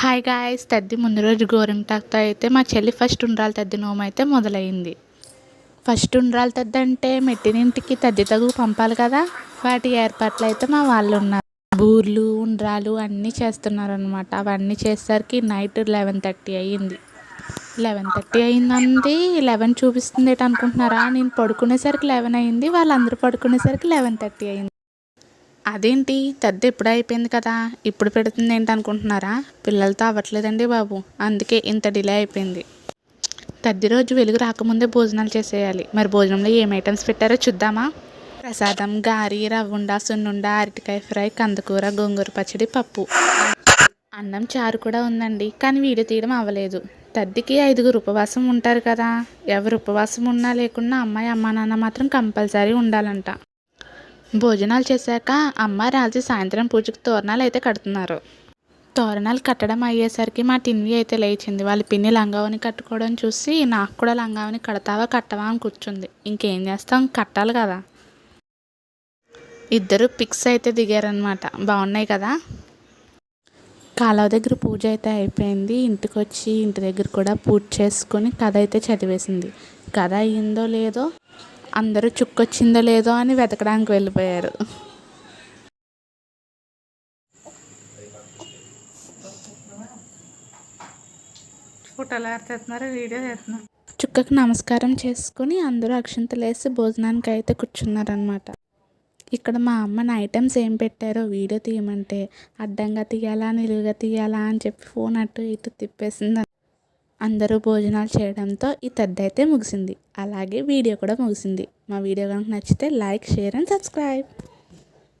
Hi guys తద్ది ముందు రోజు గోరింటాకుతో అయితే మా చెల్లి ఫస్ట్ ఉండ్రాల తద్ది నోము అయితే మొదలైంది. ఫస్ట్ ఉండ్రాల తద్ది అంటే మెట్టినింటికి తద్ది తగు పంపాలి కదా? వాటి ఏర్పాట్లు అయితే మా వాళ్ళు ఉన్నారు. బూర్లు ఉండ్రాలు అన్నీ చేస్తున్నారు అనమాట అవన్నీ చేసేసరికి నైట్ లెవెన్ థర్టీ అయ్యింది. లెవెన్ థర్టీ అయిందండి లెవెన్ చూపిస్తుంది ఏంటి అనుకుంటున్నారా నేను పడుకునేసరికి లెవెన్ అయింది వాళ్ళందరూ పడుకునేసరికి లెవెన్ థర్టీ అయింది అదేంటి? తద్ది ఎప్పుడు అయిపోయింది కదా. ఇప్పుడు పెడుతుంది ఏంటి అనుకుంటున్నారా? పిల్లలతో అవ్వట్లేదండి బాబు. అందుకే ఇంత డిలే అయిపోయింది. తద్ది రోజు వెలుగు రాకముందే భోజనాలు చేసేయాలి. మరి భోజనంలో ఏం ఐటమ్స్ పెట్టారో చూద్దామా? ప్రసాదం గారి రవ్వుండ సున్నుండ అరటికాయ ఫ్రై కందకూర గోంగూర పచ్చడి పప్పు. అన్నం చారు కూడా ఉందండి. కానీ వీడియో తీయడం అవ్వలేదు. తద్దికి ఐదుగురు ఉపవాసం ఉంటారు కదా. ఎవరు ఉపవాసం ఉన్నా లేకున్నా అమ్మాయి అమ్మా నాన్న మాత్రం కంపల్సరీ ఉండాలంట. భోజనాలు చేశాక అమ్మ రాజు సాయంత్రం పూజకు తోరణాలు అయితే కడుతున్నారు. తోరణాలు కట్టడం అయ్యేసరికి మా టిన్వి అయితే లేచింది. వాళ్ళ పిన్ని లంగావని కట్టుకోవడం చూసి నాకు కూడా లంగావని కడతావా కట్టవా? అని కూర్చుంది. ఇంకేం చేస్తాం? కట్టాలి కదా. ఇద్దరు పిక్స్ అయితే దిగారనమాట బాగున్నాయి కదా? కాలువ దగ్గర పూజ అయితే అయిపోయింది. ఇంటికి వచ్చి ఇంటి దగ్గర కూడా పూజ చేసుకొని కథ అయితే చదివేసింది. కథ అయ్యిందో లేదో అందరూ చుక్కొచ్చిందో లేదో అని వెతకడానికి వెళ్ళిపోయారు. ఫోటోలు ఆడుతున్నారు వీడియో చేస్తున్నారు. చుక్కకు నమస్కారం చేసుకుని అందరూ అక్షంతలు వేసి భోజనానికి అయితే కూర్చున్నారనమాట ఇక్కడ మా అమ్మని ఐటమ్స్ ఏం పెట్టారో వీడియో తీయమంటే అడ్డంగా తీయాలా నిలువుగా తీయాలా అని చెప్పి ఫోన్ అటు ఇటు తిప్పేసింది. అందరూ భోజనాలు చేయడంతో ఈ తద్ది అయితే ముగిసింది. అలాగే వీడియో కూడా ముగిసింది. మా వీడియో కనుక నచ్చితే లైక్ షేర్ అండ్ సబ్స్క్రైబ్.